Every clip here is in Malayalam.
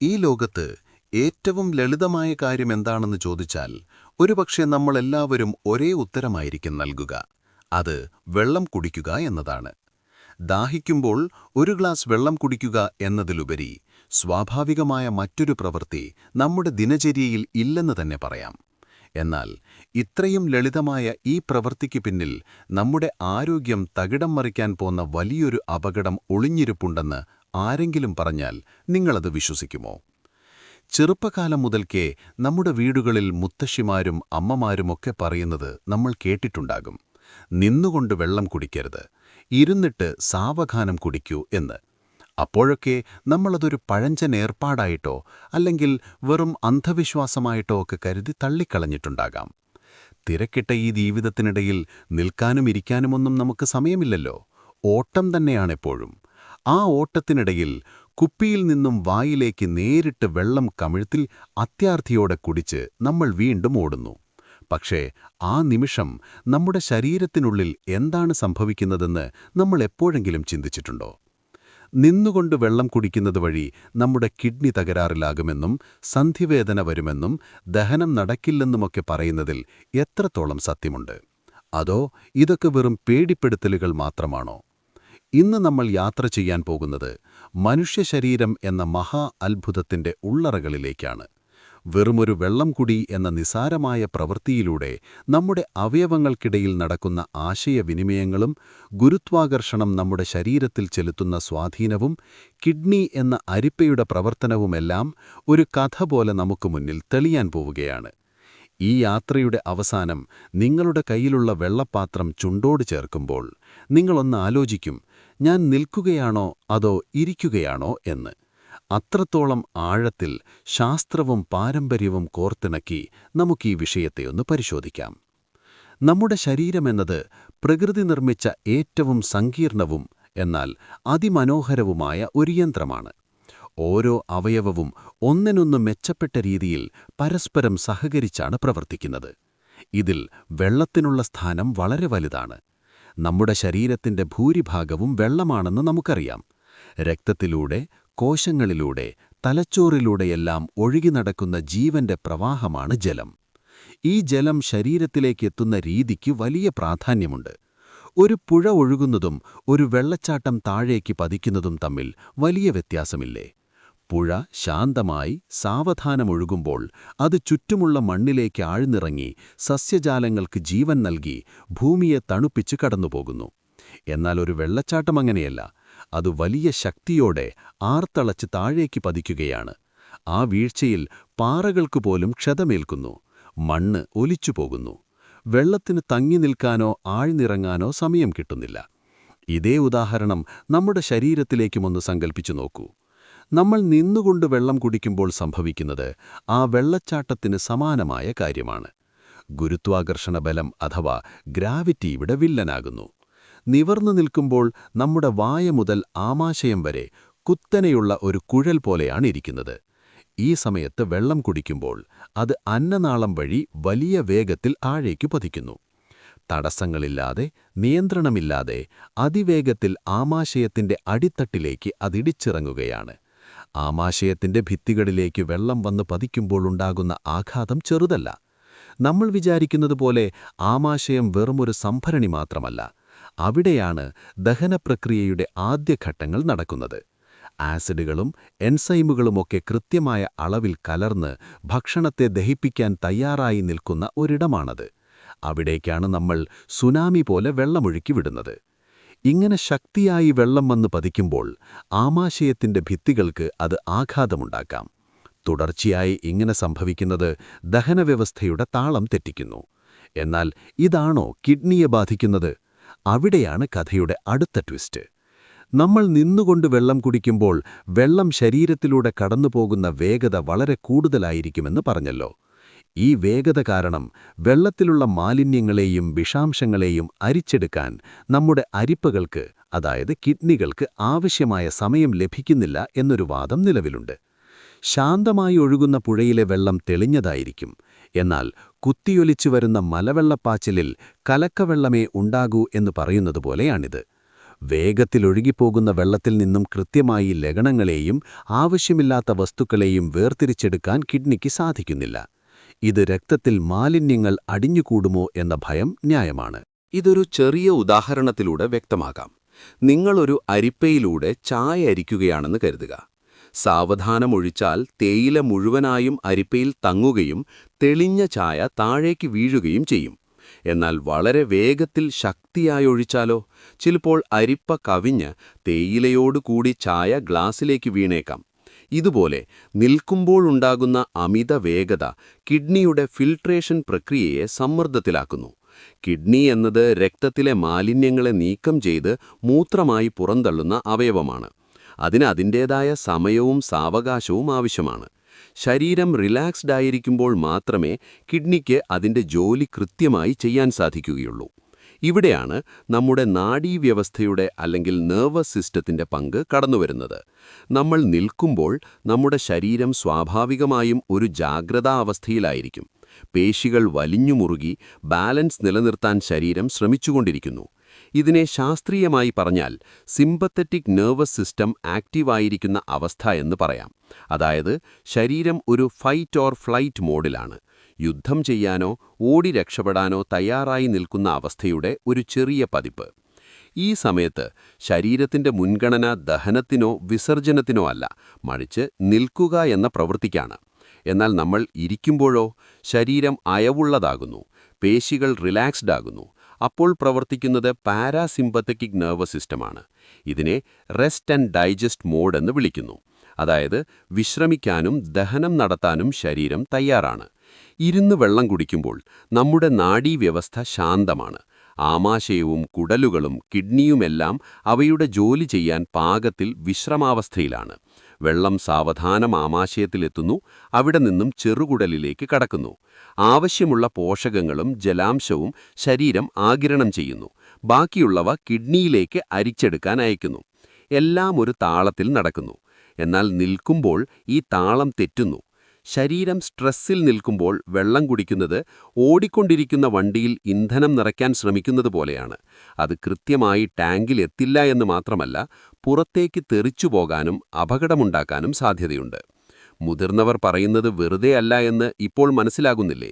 ഈ ലോകത്ത് ഏറ്റവും ലളിതമായ കാര്യം എന്താണെന്ന് ചോദിച്ചാൽ ഒരുപക്ഷെ നമ്മളെല്ലാവരും ഒരേ ഉത്തരമായിരിക്കും നൽകുക. അത് വെള്ളം കുടിക്കുക എന്നതാണ്. ദാഹിക്കുമ്പോൾ ഒരു ഗ്ലാസ് വെള്ളം കുടിക്കുക എന്നതിലുപരി സ്വാഭാവികമായ മറ്റൊരു പ്രവൃത്തി നമ്മുടെ ദിനചര്യയിൽ ഇല്ലെന്ന് തന്നെ പറയാം. എന്നാൽ ഇത്രയും ലളിതമായ ഈ പ്രവൃത്തിക്ക് പിന്നിൽ നമ്മുടെ ആരോഗ്യം തകിടം മറിക്കാൻ പോന്ന വലിയൊരു അപകടം ഒളിഞ്ഞിരിപ്പുണ്ടെന്ന് ആരെങ്കിലും പറഞ്ഞാൽ നിങ്ങളത് വിശ്വസിക്കുമോ? ചെറുപ്പകാലം മുതൽക്കേ നമ്മുടെ വീടുകളിൽ മുത്തശ്ശിമാരും അമ്മമാരുമൊക്കെ പറയുന്നത് നമ്മൾ കേട്ടിട്ടുണ്ടാകും. നിന്നുകൊണ്ട് വെള്ളം കുടിക്കരുത്. ഇരുന്നിട്ട് സാവധാനം കുടിക്കൂ എന്ന്. അപ്പോഴൊക്കെ നമ്മളതൊരു പഴഞ്ചൻ ഏർപ്പാടായിട്ടോ അല്ലെങ്കിൽ വെറും അന്ധവിശ്വാസമായിട്ടോ ഒക്കെ കരുതി തള്ളിക്കളഞ്ഞിട്ടുണ്ടാകാം. തിരക്കിട്ട ഈ ജീവിതത്തിനിടയിൽ നിൽക്കാനും ഇരിക്കാനുമൊന്നും നമുക്ക് സമയമില്ലല്ലോ. ഓട്ടം തന്നെയാണെപ്പോഴും. ആ ഓട്ടത്തിനിടയിൽ കുപ്പിയിൽ നിന്നും വായിലേക്ക് നേരിട്ട് വെള്ളം കമിഴ്ത്തിൽ അത്യാർത്ഥിയോടെ കുടിച്ച് നമ്മൾ വീണ്ടും ഓടുന്നു. പക്ഷേ ആ നിമിഷം നമ്മുടെ ശരീരത്തിനുള്ളിൽ എന്താണ് സംഭവിക്കുന്നതെന്ന് നമ്മൾ എപ്പോഴെങ്കിലും ചിന്തിച്ചിട്ടുണ്ടോ? നിന്നുകൊണ്ട് വെള്ളം കുടിക്കുന്നത് വഴി നമ്മുടെ കിഡ്നി തകരാറിലാകുമെന്നും സന്ധിവേദന വരുമെന്നും ദഹനം നടക്കില്ലെന്നുമൊക്കെ പറയുന്നതിൽ എത്രത്തോളം സത്യമുണ്ട്? അതോ ഇതൊക്കെ വെറും പേടിപ്പെടുത്തലുകൾ മാത്രമാണോ? ഇന്ന് നമ്മൾ യാത്ര ചെയ്യാൻ പോകുന്നത് മനുഷ്യശരീരം എന്ന മഹാ അത്ഭുതത്തിന്റെ ഉള്ളറകളിലേക്കാണ്. വെറുമൊരു വെള്ളം കുടി എന്ന നിസാരമായ പ്രവൃത്തിയിലൂടെ നമ്മുടെ അവയവങ്ങൾക്കിടയിൽ നടക്കുന്ന ആശയവിനിമയങ്ങളും ഗുരുത്വാകർഷണം നമ്മുടെ ശരീരത്തിൽ ചെലുത്തുന്ന സ്വാധീനവും കിഡ്നി എന്ന അരിപ്പയുടെ പ്രവർത്തനവുമെല്ലാം ഒരു കഥ പോലെ നമുക്ക് മുന്നിൽ തെളിയാൻ പോവുകയാണ്. ഈ യാത്രയുടെ അവസാനം നിങ്ങളുടെ കയ്യിലുള്ള വെള്ളപ്പാത്രം ചുണ്ടോട് ചേർക്കുമ്പോൾ നിങ്ങളൊന്ന് ആലോചിക്കും ഞാൻ നിൽക്കുകയാണോ അതോ ഇരിക്കുകയാണോ എന്ന്. അത്രത്തോളം ആഴത്തിൽ ശാസ്ത്രവും പാരമ്പര്യവും കോർത്തിണക്കി നമുക്ക് വിഷയത്തെ ഒന്ന് പരിശോധിക്കാം. നമ്മുടെ ശരീരമെന്നത് പ്രകൃതി നിർമ്മിച്ച ഏറ്റവും സങ്കീർണവും എന്നാൽ അതിമനോഹരവുമായ ഒരു യന്ത്രമാണ്. ഓരോ അവയവവും ഒന്നിനൊന്ന് മെച്ചപ്പെട്ട രീതിയിൽ പരസ്പരം സഹകരിച്ചാണ് പ്രവർത്തിക്കുന്നത്. ഇതിൽ വെള്ളത്തിനുള്ള സ്ഥാനം വളരെ വലുതാണ്. നമ്മുടെ ശരീരത്തിന്റെ ഭൂരിഭാഗവും വെള്ളമാണെന്ന് നമുക്കറിയാം. രക്തത്തിലൂടെ കോശങ്ങളിലൂടെ തലച്ചോറിലൂടെയെല്ലാം ഒഴുകി നടക്കുന്ന ജീവന്റെ പ്രവാഹമാണ് ജലം. ഈ ജലം ശരീരത്തിലേക്ക് എത്തുന്ന രീതിക്ക് വലിയ പ്രാധാന്യമുണ്ട്. ഒരു പുഴ ഒഴുകുന്നതും ഒരു വെള്ളച്ചാട്ടം താഴേക്ക് പതിക്കുന്നതും തമ്മിൽ വലിയ വ്യത്യാസമില്ലേ? പുഴ ശാന്തമായി സാവധാനമൊഴുകുമ്പോൾ അത് ചുറ്റുമുള്ള മണ്ണിലേക്ക് ആഴ്ന്നിറങ്ങി സസ്യജാലങ്ങൾക്ക് ജീവൻ നൽകി ഭൂമിയെ തണുപ്പിച്ച് കടന്നുപോകുന്നു. എന്നാൽ ഒരു വെള്ളച്ചാട്ടം അങ്ങനെയല്ല. അത് വലിയ ശക്തിയോടെ ആർത്തളച്ച് താഴേക്ക് പതിക്കുകയാണ്. ആ വീഴ്ചയിൽ പാറകൾക്ക് പോലും ക്ഷതമേൽക്കുന്നു. മണ്ണ് ഒലിച്ചുപോകുന്നു. വെള്ളത്തിന് തങ്ങി നിൽക്കാനോ ആഴ്ന്നിറങ്ങാനോ സമയം കിട്ടുന്നില്ല. ഇതേ ഉദാഹരണം നമ്മുടെ ശരീരത്തിലേക്കുമൊന്ന് സങ്കൽപ്പിച്ചു നോക്കൂ. നമ്മൾ നിന്നുകൊണ്ട് വെള്ളം കുടിക്കുമ്പോൾ സംഭവിക്കുന്നത് ആ വെള്ളച്ചാട്ടത്തിന് സമാനമായ കാര്യമാണ്. ഗുരുത്വാകർഷണ ബലം അഥവാ ഗ്രാവിറ്റി ഇവിടെ വില്ലനാകുന്നു. നിവർന്നു നിൽക്കുമ്പോൾ നമ്മുടെ വായ മുതൽ ആമാശയം വരെ കുത്തനെയുള്ള ഒരു കുഴൽ പോലെയാണ് ഇരിക്കുന്നത്. ഈ സമയത്ത് വെള്ളം കുടിക്കുമ്പോൾ അത് അന്നനാളം വഴി വലിയ വേഗത്തിൽ ആഴേക്കു പതിക്കുന്നു. തടസ്സങ്ങളില്ലാതെ നിയന്ത്രണമില്ലാതെ അതിവേഗത്തിൽ ആമാശയത്തിന്റെ അടിത്തട്ടിലേക്ക് അതിടിച്ചിറങ്ങുകയാണ് ആമാശയത്തിന്റെ ഭിത്തികളിലേക്ക് വെള്ളം വന്ന് പതിക്കുമ്പോഴുണ്ടാകുന്ന ആഘാതം ചെറുതല്ല. നമ്മൾ വിചാരിക്കുന്നത് പോലെ ആമാശയം വെറുമൊരു സംഭരണി മാത്രമല്ല അവിടെയാണ് ദഹനപ്രക്രിയയുടെ ആദ്യഘട്ടങ്ങൾ നടക്കുന്നത്. ആസിഡുകളും എൻസൈമുകളുമൊക്കെ കൃത്യമായ അളവിൽ കലർന്ന് ഭക്ഷണത്തെ ദഹിപ്പിക്കാൻ തയ്യാറായി നിൽക്കുന്ന ഒരിടമാണത്. അവിടേക്കാണ് നമ്മൾ സുനാമി പോലെ വെള്ളമൊഴുക്കി വിടുന്നത്. ഇങ്ങനെ ശക്തിയായി വെള്ളം വന്ന് പതിക്കുമ്പോൾ ആമാശയത്തിന്റെ ഭിത്തികൾക്ക് അത് ആഘാതമുണ്ടാക്കാം. തുടർച്ചയായി ഇങ്ങനെ സംഭവിക്കുന്നത് ദഹനവ്യവസ്ഥയുടെ താളം തെറ്റിക്കുന്നു. എന്നാൽ ഇതാണോ കിഡ്നിയെ ബാധിക്കുന്നത്? അവിടെയാണ് കഥയുടെ അടുത്ത ട്വിസ്റ്റ്. നമ്മൾ നിന്നുകൊണ്ട് വെള്ളം കുടിക്കുമ്പോൾ വെള്ളം ശരീരത്തിലൂടെ കടന്നുപോകുന്ന വേഗത വളരെ കൂടുതലായിരിക്കുമെന്ന് പറഞ്ഞല്ലോ. ഈ വേഗത കാരണം വെള്ളത്തിലുള്ള മാലിന്യങ്ങളെയും വിഷാംശങ്ങളെയും അരിച്ചെടുക്കാൻ നമ്മുടെ അരിപ്പകൾക്ക് അതായത് കിഡ്നികൾക്ക് ആവശ്യമായ സമയം ലഭിക്കുന്നില്ല എന്നൊരു വാദം നിലവിലുണ്ട്. ശാന്തമായി ഒഴുകുന്ന പുഴയിലെ വെള്ളം തെളിഞ്ഞതായിരിക്കും. എന്നാൽ കുത്തിയൊലിച്ചു വരുന്ന മലവെള്ളപ്പാച്ചിലിൽ കലക്കവെള്ളമേ ഉണ്ടാകൂ എന്ന് പറയുന്നതുപോലെയാണിത് വേഗത്തിലൊഴുകിപ്പോകുന്ന വെള്ളത്തിൽ നിന്നും കൃത്യമായി ലഗണങ്ങളെയും ആവശ്യമില്ലാത്ത വസ്തുക്കളെയും വേർതിരിച്ചെടുക്കാൻ കിഡ്നിക്ക് സാധിക്കുന്നില്ല. ഇത് രക്തത്തിൽ മാലിന്യങ്ങൾ അടിഞ്ഞുകൂടുമോ എന്ന ഭയം ന്യായമാണ്. ഇതൊരു ചെറിയ ഉദാഹരണത്തിലൂടെ വ്യക്തമാകാം നിങ്ങളൊരു അരിപ്പയിലൂടെ ചായ അരിക്കുകയാണെന്ന് കരുതുക. സാവധാനമൊഴിച്ചാൽ തേയില മുഴുവനായും അരിപ്പയിൽ തങ്ങുകയും തെളിഞ്ഞ ചായ താഴേക്ക് വീഴുകയും ചെയ്യും. എന്നാൽ വളരെ വേഗത്തിൽ ശക്തിയായൊഴിച്ചാലോ ചിലപ്പോൾ അരിപ്പ കവിഞ്ഞ് തേയിലയോടുകൂടി ചായ ഗ്ലാസ്സിലേക്ക് വീണേക്കാം. ഇതുപോലെ നിൽക്കുമ്പോഴുണ്ടാകുന്ന അമിത വേഗത കിഡ്നിയുടെ ഫിൽട്രേഷൻ പ്രക്രിയയെ സമ്മർദ്ദത്തിലാക്കുന്നു. കിഡ്നി എന്നത് രക്തത്തിലെ മാലിന്യങ്ങളെ നീക്കം ചെയ്ത് മൂത്രമായി പുറന്തള്ളുന്ന അവയവമാണ്. അതിന് അതിന്റേതായ സമയവും സാവകാശവും ആവശ്യമാണ്. ശരീരം റിലാക്സ്ഡ് ആയിരിക്കുമ്പോൾ മാത്രമേ കിഡ്നിക്ക് അതിന്റെ ജോലി കൃത്യമായി ചെയ്യാൻ സാധിക്കുകയുള്ളൂ. ഇവിടെയാണ് നമ്മുടെ നാഡീവ്യവസ്ഥയുടെ അല്ലെങ്കിൽ നെർവസ് സിസ്റ്റത്തിന്റെ പങ്ക് കടന്നുവരുന്നത്. നമ്മൾ നിൽക്കുമ്പോൾ നമ്മുടെ ശരീരം സ്വാഭാവികമായും ഒരു ജാഗ്രതാ അവസ്ഥയിലായിരിക്കും പേശികൾ വലിഞ്ഞുമുറുകി ബാലൻസ് നിലനിർത്താൻ ശരീരം ശ്രമിച്ചുകൊണ്ടിരിക്കുന്നു. ഇതിനെ ശാസ്ത്രീയമായി പറഞ്ഞാൽ സിമ്പത്തറ്റിക് നെർവസ് സിസ്റ്റം ആക്റ്റീവായിരിക്കുന്ന അവസ്ഥ എന്ന് പറയാം. അതായത് ശരീരം ഒരു ഫൈറ്റ് ഓർ ഫ്ലൈറ്റ് മോഡിലാണ് യുദ്ധം ചെയ്യാനോ ഓടി രക്ഷപ്പെടാനോ തയ്യാറായി നിൽക്കുന്ന അവസ്ഥയുടെ ഒരു ചെറിയ പതിപ്പ്. ഈ സമയത്ത് ശരീരത്തിന്റെ മുൻഗണന ദഹനത്തിനോ വിസർജനത്തിനോ അല്ല മറിച്ച് നിൽക്കുക എന്ന പ്രവൃത്തിക്കാണ്. എന്നാൽ നമ്മൾ ഇരിക്കുമ്പോഴോ ശരീരം അയവുള്ളതാകുന്നു പേശികൾ റിലാക്സ്ഡ് ആകുന്നു. അപ്പോൾ പ്രവർത്തിക്കുന്നത് പാരാസിമ്പത്തറ്റിക് നെർവസ് സിസ്റ്റമാണ്. ഇതിനെ റെസ്റ്റ് ആൻഡ് ഡൈജസ്റ്റ് മോഡ് എന്ന് വിളിക്കുന്നു. അതായത് വിശ്രമിക്കാനും ദഹനം നടത്താനും ശരീരം തയ്യാറാണ്. ഇരുന്ന് വെള്ളം കുടിക്കുമ്പോൾ നമ്മുടെ നാഡീവ്യവസ്ഥ ശാന്തമാണ്. ആമാശയവും കുടലുകളും കിഡ്നിയുമെല്ലാം അവയുടെ ജോലി ചെയ്യാൻ പാകത്തിൽ വിശ്രമാവസ്ഥയിലാണ്. വെള്ളം സാവധാനം ആമാശയത്തിലെത്തുന്നു അവിടെ നിന്നും ചെറുകുടലിലേക്ക് കടക്കുന്നു. ആവശ്യമുള്ള പോഷകങ്ങളും ജലാംശവും ശരീരം ആകിരണം ചെയ്യുന്നു. ബാക്കിയുള്ളവ കിഡ്നിയിലേക്ക് അരിച്ചെടുക്കാൻ അയക്കുന്നു. എല്ലാം ഒരു താളത്തിൽ നടക്കുന്നു. എന്നാൽ നിൽക്കുമ്പോൾ ഈ താളം തെറ്റുന്നു. ശരീരം സ്ട്രെസ്സിൽ നിൽക്കുമ്പോൾ വെള്ളം കുടിക്കുന്നത് ഓടിക്കൊണ്ടിരിക്കുന്ന വണ്ടിയിൽ ഇന്ധനം നിറയ്ക്കാൻ ശ്രമിക്കുന്നത് പോലെയാണ്. അത് കൃത്യമായി ടാങ്കിൽ എത്തില്ല എന്ന് മാത്രമല്ല പുറത്തേക്ക് തെറിച്ചു പോകാനും അപകടമുണ്ടാക്കാനും സാധ്യതയുണ്ട്. മുതിർന്നവർ പറയുന്നത് വെറുതെ അല്ല എന്ന് ഇപ്പോൾ മനസ്സിലാകുന്നില്ലേ?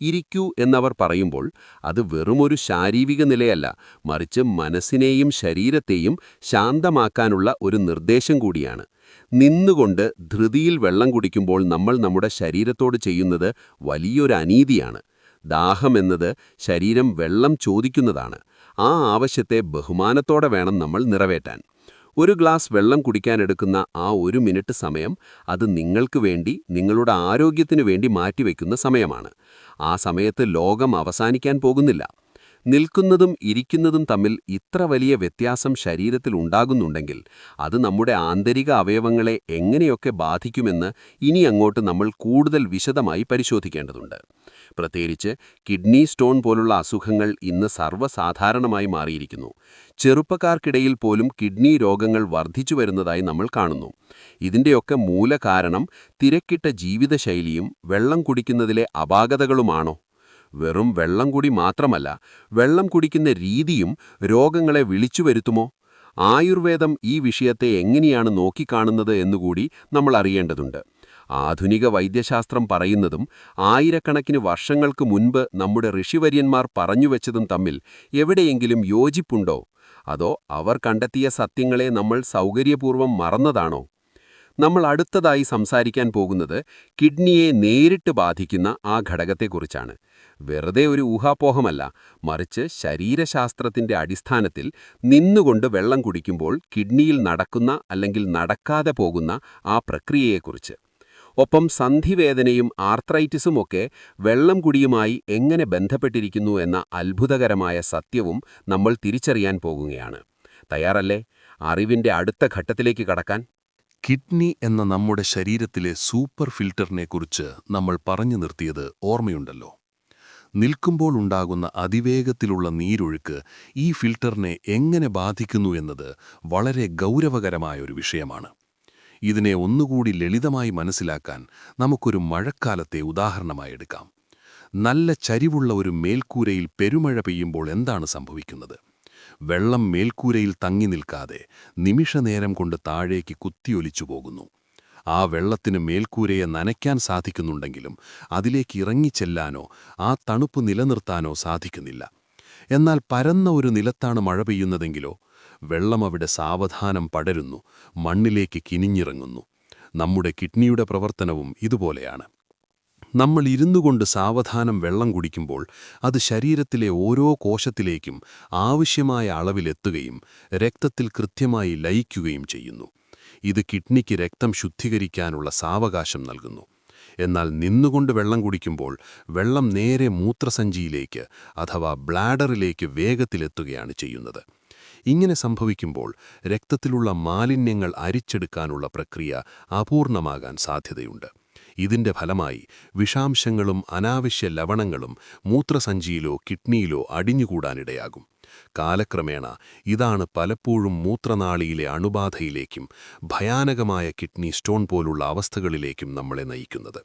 ഇരിക്കൂ എന്നവർ പറയുമ്പോൾ അത് വെറുമൊരു ശാരീരിക നിലയല്ല മറിച്ച് മനസ്സിനെയും ശരീരത്തെയും ശാന്തമാക്കാനുള്ള ഒരു നിർദ്ദേശം കൂടിയാണ്. നിന്നുകൊണ്ട് ധൃതിയിൽ വെള്ളം കുടിക്കുമ്പോൾ നമ്മൾ നമ്മുടെ ശരീരത്തോട് ചെയ്യുന്നത് വലിയൊരു അനീതിയാണ്. ദാഹമെന്നത് ശരീരം വെള്ളം ചോദിക്കുന്നതാണ്. ആ ആവശ്യത്തെ ബഹുമാനത്തോടെ വേണം നമ്മൾ നിറവേറ്റാൻ. ഒരു ഗ്ലാസ് വെള്ളം കുടിക്കാനെടുക്കുന്ന ആ ഒരു മിനിറ്റ് സമയം അത് നിങ്ങൾക്ക് വേണ്ടി നിങ്ങളുടെ ആരോഗ്യത്തിനു വേണ്ടി മാറ്റിവെക്കുന്ന സമയമാണ്. ആ സമയത്ത് ലോകം അവസാനിക്കാൻ പോകുന്നില്ല. നിൽക്കുന്നതും ഇരിക്കുന്നതും തമ്മിൽ ഇത്ര വലിയ വ്യത്യാസം ശരീരത്തിൽ ഉണ്ടാകുന്നുണ്ടെങ്കിൽ അത് നമ്മുടെ ആന്തരിക അവയവങ്ങളെ എങ്ങനെയൊക്കെ ബാധിക്കുമെന്ന് ഇനി അങ്ങോട്ട് നമ്മൾ കൂടുതൽ വിശദമായി പരിശോധിക്കേണ്ടതുണ്ട്. പ്രത്യേകിച്ച് കിഡ്നി സ്റ്റോൺ പോലുള്ള അസുഖങ്ങൾ ഇന്ന് സർവസാധാരണമായി മാറിയിരിക്കുന്നു. ചെറുപ്പക്കാർക്കിടയിൽ പോലും കിഡ്നി രോഗങ്ങൾ വർദ്ധിച്ചു വരുന്നതായി നമ്മൾ കാണുന്നു. ഇതിന്റെയൊക്കെ മൂലകാരണം തിരക്കിട്ട ജീവിതശൈലിയും വെള്ളം കുടിക്കുന്നതിലെ അപാകതകളുമാണോ? വെറും വെള്ളം കൂടി മാത്രമല്ല വെള്ളം കുടിക്കുന്ന രീതിയും രോഗങ്ങളെ വിളിച്ചു വരുത്തുമോ? ആയുർവേദം ഈ വിഷയത്തെ എങ്ങനെയാണ് നോക്കിക്കാണുന്നത് എന്നുകൂടി നമ്മൾ അറിയേണ്ടതുണ്ട്. ആധുനിക വൈദ്യശാസ്ത്രം പറയുന്നതും ആയിരക്കണക്കിന് വർഷങ്ങൾക്ക് മുൻപ് നമ്മുടെ ഋഷിവര്യന്മാർ പറഞ്ഞുവെച്ചതും തമ്മിൽ എവിടെയെങ്കിലും യോജിപ്പുണ്ടോ? അതോ അവർ കണ്ടെത്തിയ സത്യങ്ങളെ നമ്മൾ സൗകര്യപൂർവം മറന്നതാണോ? നമ്മൾ അടുത്തതായി സംസാരിക്കാൻ പോകുന്നത് കിഡ്നിയെ നേരിട്ട് ബാധിക്കുന്ന ആ ഘടകത്തെക്കുറിച്ചാണ്. വെറുതെ ഒരു ഊഹാപോഹമല്ല മറിച്ച് ശരീരശാസ്ത്രത്തിന്റെ അടിസ്ഥാനത്തിൽ നിന്നുകൊണ്ട് വെള്ളം കുടിക്കുമ്പോൾ കിഡ്നിയിൽ നടക്കുന്ന അല്ലെങ്കിൽ നടക്കാതെ പോകുന്ന ആ പ്രക്രിയയെക്കുറിച്ച്. ഒപ്പം സന്ധിവേദനയും ആർത്രൈറ്റിസും ഒക്കെ വെള്ളം കുടിയുമായി എങ്ങനെ ബന്ധപ്പെട്ടിരിക്കുന്നു എന്ന അത്ഭുതകരമായ സത്യവും നമ്മൾ തിരിച്ചറിയാൻ പോകുകയാണ്. തയ്യാറല്ലേ? അറിവിന്റെ അടുത്ത ഘട്ടത്തിലേക്ക് കടക്കാൻ. കിഡ്നി എന്ന നമ്മുടെ ശരീരത്തിലെ സൂപ്പർ ഫിൽറ്ററിനെക്കുറിച്ച് നമ്മൾ പറഞ്ഞു നിർത്തിയത് ഓർമ്മയുണ്ടല്ലോ. നിൽക്കുമ്പോൾ ഉണ്ടാകുന്ന അതിവേഗത്തിലുള്ള നീരൊഴുക്ക് ഈ ഫിൽറ്ററിനെ എങ്ങനെ ബാധിക്കുന്നു എന്നത് വളരെ ഗൗരവകരമായ ഒരു വിഷയമാണ്. ഇതിനെ ഒന്നുകൂടി ലളിതമായി മനസ്സിലാക്കാൻ നമുക്കൊരു മഴക്കാലത്തെ ഉദാഹരണമായി എടുക്കാം. നല്ല ചരിവുള്ള ഒരു മേൽക്കൂരയിൽ പെരുമഴ പെയ്യുമ്പോൾ എന്താണ് സംഭവിക്കുന്നത്? വെള്ളം മേൽക്കൂരയിൽ തങ്ങി നിൽക്കാതെ നിമിഷനേരം കൊണ്ട് താഴേക്ക് കുത്തിയൊലിച്ചു പോകുന്നു. ആ വെള്ളത്തിന് മേൽക്കൂരയെ നനയ്ക്കാൻ സാധിക്കുന്നുണ്ടെങ്കിലും അതിലേക്ക് ഇറങ്ങിച്ചെല്ലാനോ ആ തണുപ്പ് നിലനിർത്താനോ സാധിക്കുന്നില്ല. എന്നാൽ പരന്ന ഒരു നിലത്താണ് മഴ പെയ്യുന്നതെങ്കിലോ വെള്ളം അവിടെ സാവധാനം പടരുന്നു മണ്ണിലേക്ക് കിനിഞ്ഞിറങ്ങുന്നു. നമ്മുടെ കിഡ്നിയുടെ പ്രവർത്തനവും ഇതുപോലെയാണ്. നമ്മൾ ഇരുന്നുകൊണ്ട് സാവധാനം വെള്ളം കുടിക്കുമ്പോൾ അത് ശരീരത്തിലെ ഓരോ കോശത്തിലേക്കും ആവശ്യമായ അളവിലെത്തുകയും രക്തത്തിൽ കൃത്യമായി ലയിക്കുകയും ചെയ്യുന്നു. ഇത് കിഡ്നിക്ക് രക്തം ശുദ്ധീകരിക്കാനുള്ള സാവകാശം നൽകുന്നു. എന്നാൽ നിന്നുകൊണ്ട് വെള്ളം കുടിക്കുമ്പോൾ വെള്ളം നേരെ മൂത്രസഞ്ചിയിലേക്ക് അഥവാ ബ്ലാഡറിലേക്ക് വേഗത്തിലെത്തുകയാണ് ചെയ്യുന്നത്. ഇങ്ങനെ സംഭവിക്കുമ്പോൾ രക്തത്തിലുള്ള മാലിന്യങ്ങൾ അരിച്ചെടുക്കാനുള്ള പ്രക്രിയ അപൂർണമാകാൻ സാധ്യതയുണ്ട്. ഇതിന്റെ ഫലമായി വിഷാംശങ്ങളും അനാവശ്യ ലവണങ്ങളും മൂത്രസഞ്ചിയിലോ കിഡ്നിയിലോ അടിഞ്ഞുകൂടാനിടയാകും. കാലക്രമേണ ഇതാണ് പലപ്പോഴും മൂത്രനാളിയിലെ അണുബാധയിലേക്കും ഭയാനകമായ കിഡ്നി സ്റ്റോൺ പോലുള്ള അവസ്ഥകളിലേക്കും നമ്മളെ നയിക്കുന്നത്.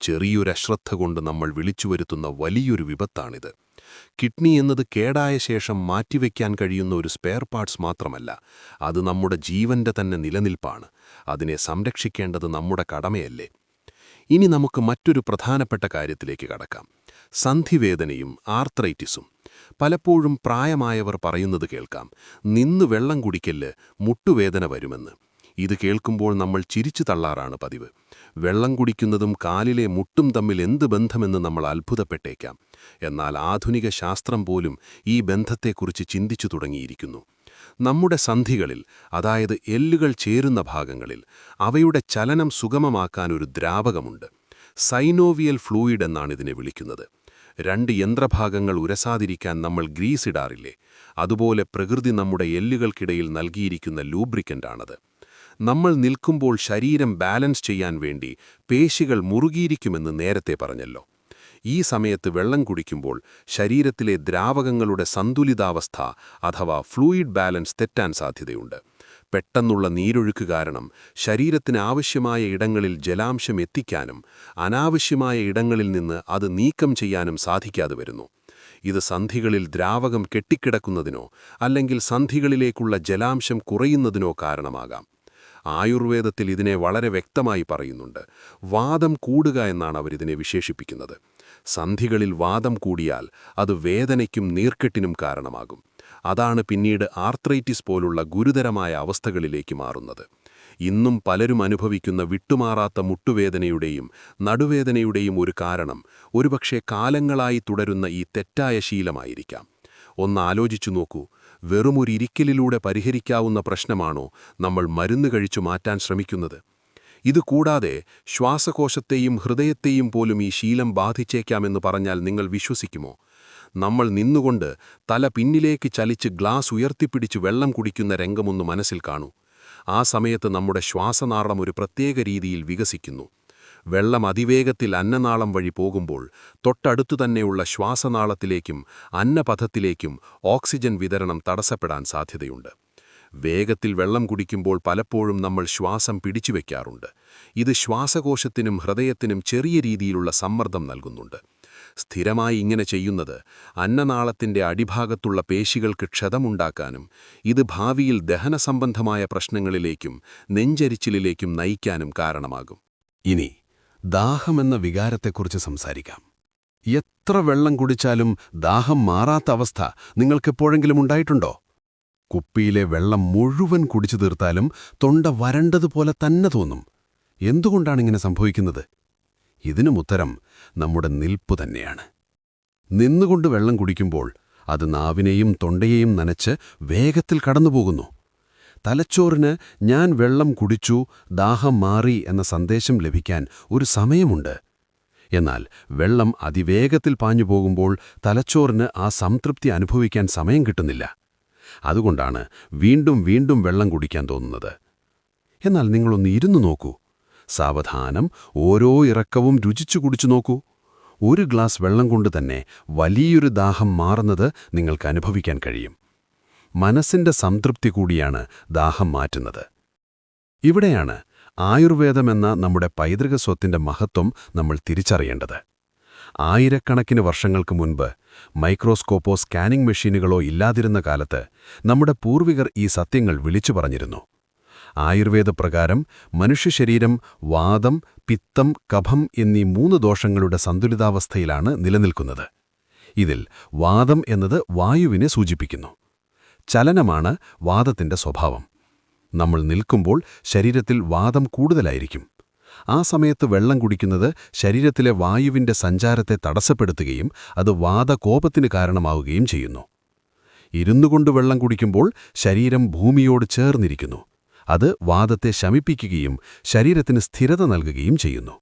ചെറിയൊരശ്രദ്ധ കൊണ്ട് നമ്മൾ വിളിച്ചു വരുത്തുന്ന വലിയൊരു വിപത്താണിത്. കിഡ്നി എന്നത് കേടായ ശേഷം മാറ്റിവെക്കാൻ കഴിയുന്ന ഒരു സ്പെയർ പാർട്സ് മാത്രമല്ല അത് നമ്മുടെ ജീവന്റെ തന്നെ നിലനിൽപ്പാണ്. അതിനെ സംരക്ഷിക്കേണ്ടത് നമ്മുടെ കടമയല്ലേ? ഇനി നമുക്ക് മറ്റൊരു പ്രധാനപ്പെട്ട കാര്യത്തിലേക്ക് കടക്കാം. സന്ധിവേദനയും ആർത്രൈറ്റിസും. പലപ്പോഴും പ്രായമായവർ പറയുന്നത് കേൾക്കാം നിന്ന് വെള്ളം കുടിക്കൽ മുട്ടുവേദന വരുമെന്ന്. ഇത് കേൾക്കുമ്പോൾ നമ്മൾ ചിരിച്ചു തള്ളാറാണ് പതിവ്. വെള്ളം കുടിക്കുന്നതും കാലിലെ മുട്ടും തമ്മിൽ എന്ത് ബന്ധമെന്ന് നമ്മൾ അത്ഭുതപ്പെട്ടേക്കാം. എന്നാൽ ആധുനിക ശാസ്ത്രം പോലും ഈ ബന്ധത്തെക്കുറിച്ച് ചിന്തിച്ചു തുടങ്ങിയിരിക്കുന്നു. നമ്മുടെ സന്ധികളിൽ അതായത് എല്ലുകൾ ചേരുന്ന ഭാഗങ്ങളിൽ അവയുടെ ചലനം സുഗമമാക്കാൻ ഒരു ദ്രാവകമുണ്ട്. സൈനോവിയൽ ഫ്ലൂയിഡ് എന്നാണ് ഇതിനെ വിളിക്കുന്നത്. രണ്ട് യന്ത്രഭാഗങ്ങൾ ഉരസാതിരിക്കാൻ നമ്മൾ ഗ്രീസ് ഇടാറില്ലേ? അതുപോലെ പ്രകൃതി നമ്മുടെ എല്ലുകൾക്കിടയിൽ നൽകിയിരിക്കുന്ന ലൂബ്രിക്കന്റാണത് നമ്മൾ നിൽക്കുമ്പോൾ ശരീരം ബാലൻസ് ചെയ്യാൻ വേണ്ടി പേശികൾ മുറുകിയിരിക്കുമെന്ന് നേരത്തെ പറഞ്ഞല്ലോ. ഈ സമയത്ത് വെള്ളം കുടിക്കുമ്പോൾ ശരീരത്തിലെ ദ്രാവകങ്ങളുടെ സന്തുലിതാവസ്ഥ അഥവാ ഫ്ലൂയിഡ് ബാലൻസ് തെറ്റാൻ സാധ്യതയുണ്ട്. പെട്ടെന്നുള്ള നീരൊഴുക്ക് കാരണം ശരീരത്തിന് ആവശ്യമായ ഇടങ്ങളിൽ ജലാംശം എത്തിക്കാനും അനാവശ്യമായ ഇടങ്ങളിൽ നിന്ന് അത് നീക്കം ചെയ്യാനും സാധിക്കാതെ വരുന്നു. ഇത് സന്ധികളിൽ ദ്രാവകം കെട്ടിക്കിടക്കുന്നതിനോ അല്ലെങ്കിൽ സന്ധികളിലേക്കുള്ള ജലാംശം കുറയുന്നതിനോ കാരണമാകാം. ആയുർവേദത്തിൽ ഇതിനെ വളരെ വ്യക്തമായി പറയുന്നുണ്ട്. വാദം കൂടുക എന്നാണ് അവരിതിനെ വിശേഷിപ്പിക്കുന്നത്. സന്ധികളിൽ വാദം കൂടിയാൽ അത് വേദനയ്ക്കും നീർക്കെട്ടിനും കാരണമാകും. അതാണ് പിന്നീട് ആർത്രൈറ്റിസ് പോലുള്ള ഗുരുതരമായ അവസ്ഥകളിലേക്ക് മാറുന്നത്. ഇന്നും പലരും അനുഭവിക്കുന്ന വിട്ടുമാറാത്ത മുട്ടുവേദനയുടെയും നടുവേദനയുടെയും ഒരു കാരണം ഒരുപക്ഷെ കാലങ്ങളായി തുടരുന്ന ഈ തെറ്റായ ശീലമായിരിക്കാം. ഒന്ന് ആലോചിച്ചു നോക്കൂ. വെറുമൊരിക്കലിലൂടെ പരിഹരിക്കാവുന്ന പ്രശ്നമാണോ നമ്മൾ മരുന്ന് കഴിച്ചു മാറ്റാൻ ശ്രമിക്കുന്നത്? ഇതുകൂടാതെ ശ്വാസകോശത്തെയും ഹൃദയത്തെയും പോലും ഈ ശീലം ബാധിച്ചേക്കാമെന്ന് പറഞ്ഞാൽ നിങ്ങൾ വിശ്വസിക്കുമോ? നമ്മൾ നിന്നുകൊണ്ട് തല പിന്നിലേക്ക് ചലിച്ച് ഗ്ലാസ് ഉയർത്തിപ്പിടിച്ച് വെള്ളം കുടിക്കുന്ന രംഗമൊന്ന് മനസ്സിൽ കാണൂ. ആ സമയത്ത് നമ്മുടെ ശ്വാസനാളം ഒരു പ്രത്യേക രീതിയിൽ വികസിക്കുന്നു. വെള്ളം അതിവേഗത്തിൽ അന്നനാളം വഴി പോകുമ്പോൾ തൊട്ടടുത്തു തന്നെയുള്ള ശ്വാസനാളത്തിലേക്കും അന്നപഥത്തിലേക്കും ഓക്സിജൻ വിതരണം തടസ്സപ്പെടാൻ സാധ്യതയുണ്ട്. വേഗത്തിൽ വെള്ളം കുടിക്കുമ്പോൾ പലപ്പോഴും നമ്മൾ ശ്വാസം പിടിച്ചു പിടിച്ചുവെക്കാറുണ്ട് ഇത് ശ്വാസകോശത്തിനും ഹൃദയത്തിനും ചെറിയ രീതിയിലുള്ള സമ്മർദ്ദം നൽകുന്നുണ്ട്. സ്ഥിരമായി ഇങ്ങനെ ചെയ്യുന്നത് അന്നനാളത്തിന്റെ അടിഭാഗത്തുള്ള പേശികൾക്ക് ക്ഷതമുണ്ടാക്കാനും ഇത് ഭാവിയിൽ ദഹനസംബന്ധമായ പ്രശ്നങ്ങളിലേക്കും നെഞ്ചരിച്ചിലേക്കും നയിക്കാനും കാരണമാകും. ഇനി ദാഹമെന്ന വികാരത്തെക്കുറിച്ച് സംസാരിക്കാം. എത്ര വെള്ളം കുടിച്ചാലും ദാഹം മാറാത്ത അവസ്ഥ നിങ്ങൾക്കെപ്പോഴെങ്കിലും ഉണ്ടായിട്ടുണ്ടോ? കുപ്പിയിലെ വെള്ളം മുഴുവൻ കുടിച്ചു തീർത്താലും തൊണ്ട വരണ്ടതുപോലെ തന്നെ തോന്നും. എന്തുകൊണ്ടാണിങ്ങനെ സംഭവിക്കുന്നത്? ഇതിനും ഉത്തരം നമ്മുടെ നിൽപ്പു തന്നെയാണ്. നിന്നുകൊണ്ട് വെള്ളം കുടിക്കുമ്പോൾ അത് നാവിനെയും തൊണ്ടയെയും നനച്ച് വേഗത്തിൽ കടന്നുപോകുന്നു. തലച്ചോറിന് ഞാൻ വെള്ളം കുടിച്ചു ദാഹം മാറി എന്ന സന്ദേശം ലഭിക്കാൻ ഒരു സമയമുണ്ട്. എന്നാൽ വെള്ളം അതിവേഗത്തിൽ പാഞ്ഞു പോകുമ്പോൾ തലച്ചോറിന് ആ സംതൃപ്തി അനുഭവിക്കാൻ സമയം കിട്ടുന്നില്ല. അതുകൊണ്ടാണ് വീണ്ടും വീണ്ടും വെള്ളം കുടിക്കാൻ തോന്നുന്നത്. എന്നാൽ നിങ്ങളൊന്ന് ഇരുന്നു നോക്കൂ. സാവധാനം ഓരോ ഇറക്കവും രുചിച്ചു കുടിച്ചു നോക്കൂ. ഒരു ഗ്ലാസ് വെള്ളം കൊണ്ട് തന്നെ വലിയൊരു ദാഹം മാറുന്നത് നിങ്ങൾക്ക് അനുഭവിക്കാൻ കഴിയും. മനസ്സിന്റെ സംതൃപ്തി കൂടിയാണ് ദാഹം മാറ്റുന്നത്. ഇവിടെയാണ് ആയുർവേദമെന്ന നമ്മുടെ പൈതൃക സ്വത്തിന്റെ മഹത്വം നമ്മൾ തിരിച്ചറിയേണ്ടത്. ആയിരക്കണക്കിന് വർഷങ്ങൾക്ക് മുൻപ് മൈക്രോസ്കോപ്പോ സ്കാനിംഗ് മെഷീനുകളോ ഇല്ലാതിരുന്ന കാലത്ത് നമ്മുടെ പൂർവികർ ഈ സത്യങ്ങൾ വിളിച്ചു പറഞ്ഞിരുന്നു. ആയുർവേദ ആയുർവേദപ്രകാരം മനുഷ്യശരീരം വാദം പിത്തം കഫം എന്നീ മൂന്ന് ദോഷങ്ങളുടെ സന്തുലിതാവസ്ഥയിലാണ് നിലനിൽക്കുന്നത്. ഇതിൽ വാദം എന്നത് വായുവിനെ സൂചിപ്പിക്കുന്നു. ചലനമാണ് വാദത്തിന്റെ സ്വഭാവം. നമ്മൾ നിൽക്കുമ്പോൾ ശരീരത്തിൽ വാദം കൂടുതലായിരിക്കും. ആ സമയത്ത് വെള്ളം കുടിക്കുന്നത് ശരീരത്തിലെ വായുവിന്റെ സഞ്ചാരത്തെ തടസ്സപ്പെടുത്തുകയും അത് വാദകോപത്തിന് കാരണമാവുകയും ചെയ്യുന്നു. ഇരുന്നു കൊണ്ട് വെള്ളം കുടിക്കുമ്പോൾ ശരീരം ഭൂമിയോട് ചേർന്നിരിക്കുന്നു. അത് വാദത്തെ ശമിപ്പിക്കുകയും ശരീരത്തിന് സ്ഥിരത നൽകുകയും ചെയ്യുന്നു.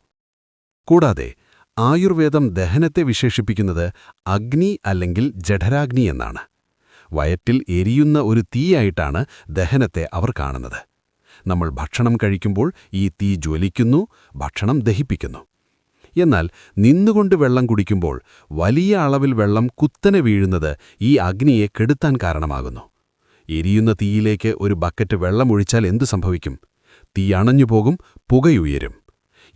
കൂടാതെ ആയുർവേദം ദഹനത്തെ വിശേഷിപ്പിക്കുന്നത് അഗ്നി അല്ലെങ്കിൽ ജഠരാഗ്നി എന്നാണ്. വയറ്റിൽ എരിയുന്ന ഒരു തീയായിട്ടാണ് ദഹനത്തെ അവർ കാണുന്നത്. നമ്മൾ ഭക്ഷണം കഴിക്കുമ്പോൾ ഈ തീ ജ്വലിക്കുന്നു ഭക്ഷണം ദഹിപ്പിക്കുന്നു. എന്നാൽ നിന്നുകൊണ്ട് വെള്ളം കുടിക്കുമ്പോൾ വലിയ അളവിൽ വെള്ളം കുത്തനെ വീഴുന്നത് ഈ അഗ്നിയെ കെടുത്താൻ കാരണമാകുന്നു. എരിയുന്ന തീയിലേക്ക് ഒരു ബക്കറ്റ് വെള്ളം ഒഴിച്ചാൽ എന്തു സംഭവിക്കും? തീ അണഞ്ഞുപോകും പുകയുയരും.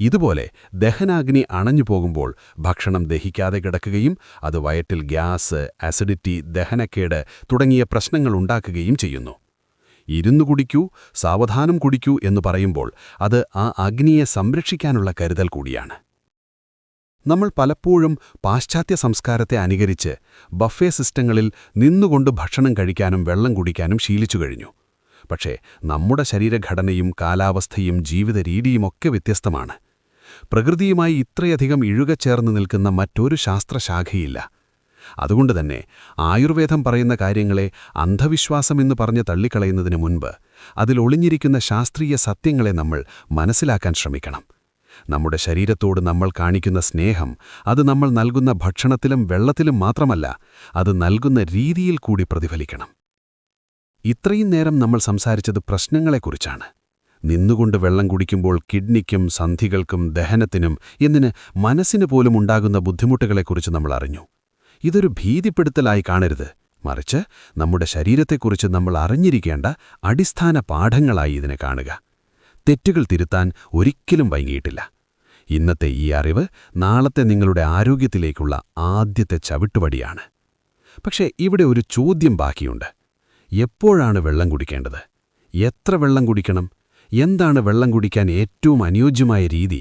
ഇതുപോലെ ദഹനാഗ്നി അണഞ്ഞു പോകുമ്പോൾ ഭക്ഷണം ദഹിക്കാതെ കിടക്കുകയും അത് വയറ്റിൽ ഗ്യാസ് ആസിഡിറ്റി ദഹനക്കേട് തുടങ്ങിയ പ്രശ്നങ്ങൾ ഉണ്ടാക്കുകയും ചെയ്യുന്നു. ഇരുന്നു കുടിക്കൂ സാവധാനം കുടിക്കൂ എന്ന് പറയുമ്പോൾ അത് ആ അഗ്നിയെ സംരക്ഷിക്കാനുള്ള കരുതൽ കൂടിയാണ്. നമ്മൾ പലപ്പോഴും പാശ്ചാത്യ സംസ്കാരത്തെ അനുകരിച്ച് ബഫേ സിസ്റ്റങ്ങളിൽ നിന്നുകൊണ്ട് ഭക്ഷണം കഴിക്കാനും വെള്ളം കുടിക്കാനും ശീലിച്ചു കഴിഞ്ഞു. പക്ഷേ നമ്മുടെ ശരീരഘടനയും കാലാവസ്ഥയും ജീവിത രീതിയുമൊക്കെ വ്യത്യസ്തമാണ്. പ്രകൃതിയുമായി ഇത്രയധികം ഇഴുകച്ചേർന്ന് നിൽക്കുന്ന മറ്റൊരു ശാസ്ത്രശാഖയില്ല. അതുകൊണ്ടുതന്നെ ആയുർവേദം പറയുന്ന കാര്യങ്ങളെ അന്ധവിശ്വാസമെന്ന് പറഞ്ഞ് തള്ളിക്കളയുന്നതിന് മുൻപ് അതിലൊളിഞ്ഞിരിക്കുന്ന ശാസ്ത്രീയ സത്യങ്ങളെ നമ്മൾ മനസ്സിലാക്കാൻ ശ്രമിക്കണം. നമ്മുടെ ശരീരത്തോട് നമ്മൾ കാണിക്കുന്ന സ്നേഹം അത് നമ്മൾ നൽകുന്ന ഭക്ഷണത്തിലും വെള്ളത്തിലും മാത്രമല്ല അത് നൽകുന്ന രീതിയിൽ കൂടി പ്രതിഫലിക്കണം. ഇത്രയും നേരം നമ്മൾ സംസാരിച്ചത് പ്രശ്നങ്ങളെക്കുറിച്ചാണ്. നിന്നുകൊണ്ട് വെള്ളം കുടിക്കുമ്പോൾ കിഡ്നിക്കും സന്ധികൾക്കും ദഹനത്തിനും എന്നിന് മനസ്സിന് പോലും ഉണ്ടാകുന്ന ബുദ്ധിമുട്ടുകളെക്കുറിച്ച് നമ്മൾ അറിഞ്ഞു. ഇതൊരു ഭീതിപ്പെടുത്തലായി കാണരുത്. മറിച്ച് നമ്മുടെ ശരീരത്തെക്കുറിച്ച് നമ്മൾ അറിഞ്ഞിരിക്കേണ്ട അടിസ്ഥാന പാഠങ്ങളായി ഇതിനെ കാണുക. തെറ്റുകൾ തിരുത്താൻ ഒരിക്കലും വൈകിയിട്ടില്ല. ഇന്നത്തെ ഈ അറിവ് നാളത്തെ നിങ്ങളുടെ ആരോഗ്യത്തിലേക്കുള്ള ആദ്യത്തെ ചവിട്ടുപടിയാണ് പക്ഷേ ഇവിടെ ഒരു ചോദ്യം ബാക്കിയുണ്ട്. എപ്പോഴാണ് വെള്ളം കുടിക്കേണ്ടത്? എത്ര വെള്ളം കുടിക്കണം? എന്താണ് വെള്ളം കുടിക്കാൻ ഏറ്റവും അനുയോജ്യമായ രീതി?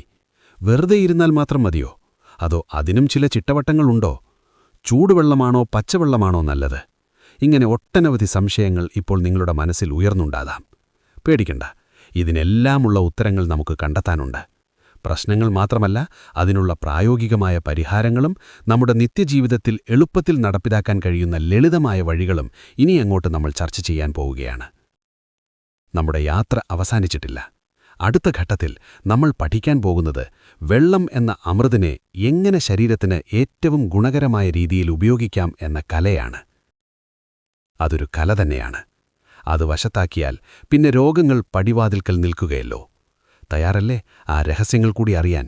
വെറുതെ ഇരുന്നാൽ മാത്രം മതിയോ? അതോ അതിനും ചില ചിട്ടവട്ടങ്ങളുണ്ടോ? ചൂടുവെള്ളമാണോ പച്ചവെള്ളമാണോ നല്ലത്? ഇങ്ങനെ ഒട്ടനവധി സംശയങ്ങൾ ഇപ്പോൾ നിങ്ങളുടെ മനസ്സിൽ ഉയർന്നുണ്ടാകാം. പേടിക്കണ്ട. ഇതിനെല്ലാമുള്ള ഉത്തരങ്ങൾ നമുക്ക് കണ്ടെത്താനുണ്ട്. പ്രശ്നങ്ങൾ മാത്രമല്ല അതിനുള്ള പ്രായോഗികമായ പരിഹാരങ്ങളും നമ്മുടെ നിത്യജീവിതത്തിൽ എളുപ്പത്തിൽ നടപ്പിലാക്കാൻ കഴിയുന്ന ലളിതമായ വഴികളും ഇനി അങ്ങോട്ട് നമ്മൾ ചർച്ച ചെയ്യാൻ പോവുകയാണ്. നമ്മുടെ യാത്ര അവസാനിച്ചിട്ടില്ല. അടുത്ത ഘട്ടത്തിൽ നമ്മൾ പഠിക്കാൻ പോകുന്നത് വെള്ളം എന്ന അമൃതിനെ എങ്ങനെ ശരീരത്തിന് ഏറ്റവും ഗുണകരമായ രീതിയിൽ ഉപയോഗിക്കാം എന്ന കലയാണ്. അതൊരു കല തന്നെയാണ്. അത് വശത്താക്കിയാൽ പിന്നെ രോഗങ്ങൾ പടിവാതിൽക്കൽ നിൽക്കുകയല്ലോ. തയ്യാറല്ലേ? ആ രഹസ്യങ്ങൾ കൂടി അറിയാൻ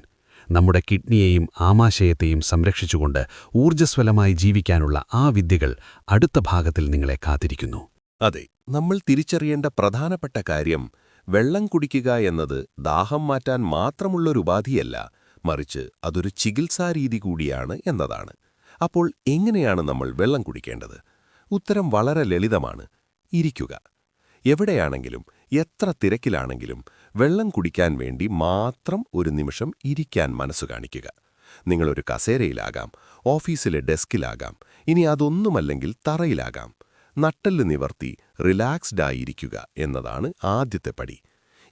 നമ്മുടെ കിഡ്നിയെയും ആമാശയത്തെയും സംരക്ഷിച്ചുകൊണ്ട് ഊർജസ്വലമായി ജീവിക്കാനുള്ള ആ വിദ്യകൾ അടുത്ത ഭാഗത്തിൽ നിങ്ങളെ കാത്തിരിക്കുന്നു. അതെ നമ്മൾ തിരിച്ചറിയേണ്ട പ്രധാനപ്പെട്ട കാര്യം വെള്ളം കുടിക്കുക എന്നത് ദാഹം മാറ്റാൻ മാത്രമുള്ളൊരു ഉപാധിയല്ല മറിച്ച് അതൊരു ചികിത്സാരീതി കൂടിയാണ് എന്നതാണ്. അപ്പോൾ എങ്ങനെയാണ് നമ്മൾ വെള്ളം കുടിക്കേണ്ടത്? ഉത്തരം വളരെ ലളിതമാണ്. ഇരിക്കുക. എവിടെയാണെങ്കിലും എത്ര തിരക്കിലാണെങ്കിലും വെള്ളം കുടിക്കാൻ വേണ്ടി മാത്രം ഒരു നിമിഷം ഇരിക്കാൻ മനസ്സു കാണിക്കുക. നിങ്ങളൊരു കസേരയിലാകാം ഓഫീസിലെ ഡെസ്കിലാകാം ഇനി അതൊന്നുമല്ലെങ്കിൽ തറയിലാകാം. നട്ടൽ നിവർത്തി റിലാക്സ്ഡ് ആയിരിക്കുക എന്നതാണ് ആദ്യത്തെ പടി.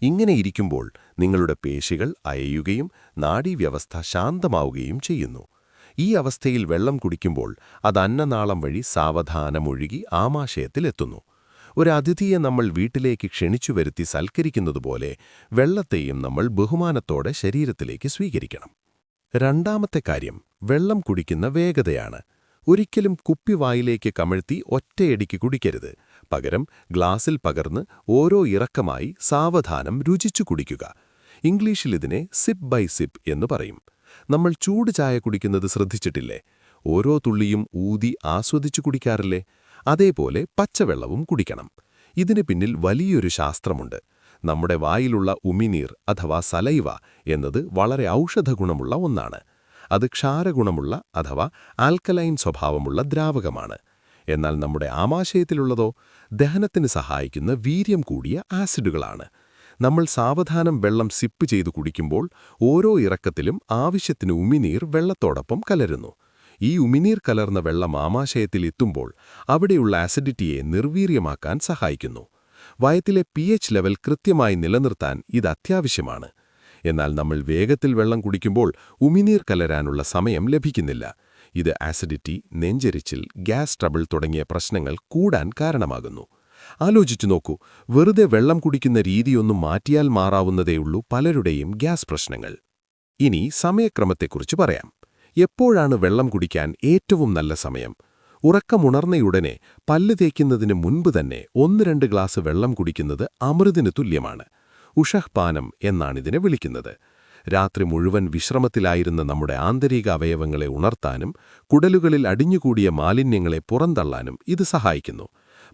ഇങ്ങനെ ഇരിക്കുമ്പോൾ നിങ്ങളുടെ പേശികൾ അയയുകയും നാഡീവ്യവസ്ഥ ശാന്തമാവുകയും ചെയ്യുന്നു. ഈ അവസ്ഥയിൽ വെള്ളം കുടിക്കുമ്പോൾ അത് അന്നനാളം വഴി സാവധാനമൊഴുകി ആമാശയത്തിലെത്തുന്നു. ഒരു അതിഥിയെ നമ്മൾ വീട്ടിലേക്ക് ക്ഷണിച്ചു വരുത്തി സൽക്കരിക്കുന്നതുപോലെ വെള്ളത്തെയും നമ്മൾ ബഹുമാനത്തോടെ ശരീരത്തിലേക്ക് സ്വീകരിക്കണം. രണ്ടാമത്തെ കാര്യം വെള്ളം കുടിക്കുന്ന വേഗതയാണ്. ഒരിക്കലും കുപ്പിവായിലേക്ക് കമഴ്ത്തി ഒറ്റയടിക്ക് കുടിക്കരുത്. പകരം ഗ്ലാസിൽ പകർന്ന് ഓരോ ഇറക്കമായി സാവധാനം രുചിച്ചു കുടിക്കുക. ഇംഗ്ലീഷിൽ ഇതിനെ സിപ്പ് ബൈ സിപ്പ് എന്ന് പറയും. നമ്മൾ ചൂട് ചായ കുടിക്കുന്നത് ശ്രദ്ധിച്ചിട്ടില്ലേ? ഓരോ തുള്ളിയും ഊതി ആസ്വദിച്ചു കുടിക്കാറില്ലേ? അതേപോലെ പച്ചവെള്ളവും കുടിക്കണം. ഇതിന് പിന്നിൽ വലിയൊരു ശാസ്ത്രമുണ്ട്. നമ്മുടെ വായിലുള്ള ഉമിനീർ അഥവാ സലൈവ എന്നത് വളരെ ഔഷധഗുണമുള്ള ഒന്നാണ്. അത് ക്ഷാരഗുണമുള്ള അഥവാ ആൽക്കലൈൻ സ്വഭാവമുള്ള ദ്രാവകമാണ്. എന്നാൽ നമ്മുടെ ആമാശയത്തിലുള്ളതോ ദഹനത്തിന് സഹായിക്കുന്ന വീര്യം കൂടിയ ആസിഡുകളാണ്. നമ്മൾ സാവധാനം വെള്ളം സിപ്പ് ചെയ്തു കുടിക്കുമ്പോൾ ഓരോ ഇറക്കത്തിലും ആവശ്യത്തിന് ഉമിനീർ വെള്ളത്തോടൊപ്പം കലരുന്നു. ഈ ഉമിനീർ കലർന്ന വെള്ളം ആമാശയത്തിൽ എത്തുമ്പോൾ അവിടെയുള്ള ആസിഡിറ്റിയെ നിർവീര്യമാക്കാൻ സഹായിക്കുന്നു. വയത്തിലെ പി ലെവൽ കൃത്യമായി നിലനിർത്താൻ ഇത് അത്യാവശ്യമാണ്. എന്നാൽ നമ്മൾ വേഗത്തിൽ വെള്ളം കുടിക്കുമ്പോൾ ഉമിനീർ കലരാനുള്ള സമയം ലഭിക്കുന്നില്ല. ഇത് ആസിഡിറ്റി നെഞ്ചരിച്ചിൽ ഗ്യാസ് ട്രബിൾ തുടങ്ങിയ പ്രശ്നങ്ങൾ കൂടാൻ കാരണമാകുന്നു. ആലോചിച്ചു നോക്കൂ വെറുതെ വെള്ളം കുടിക്കുന്ന രീതിയൊന്നും മാറ്റിയാൽ മാറാവുന്നതേയുള്ളൂ പലരുടെയും ഗ്യാസ് പ്രശ്നങ്ങൾ. ഇനി സമയക്രമത്തെക്കുറിച്ച് പറയാം. എപ്പോഴാണ് വെള്ളം കുടിക്കാൻ ഏറ്റവും നല്ല സമയം? ഉറക്കമുണർന്നയുടനെ പല്ല് തേക്കുന്നതിന് മുൻപ് തന്നെ ഒന്ന് രണ്ട് ഗ്ലാസ് വെള്ളം കുടിക്കുന്നത് അമൃതിന് തുല്യമാണ്. ഉഷഹ്പാനം എന്നാണിതിനെ വിളിക്കുന്നത്. രാത്രി മുഴുവൻ വിശ്രമത്തിലായിരുന്ന നമ്മുടെ ആന്തരിക അവയവങ്ങളെ ഉണർത്താനും കുടലുകളിൽ അടിഞ്ഞുകൂടിയ മാലിന്യങ്ങളെ പുറന്തള്ളാനും ഇത് സഹായിക്കുന്നു.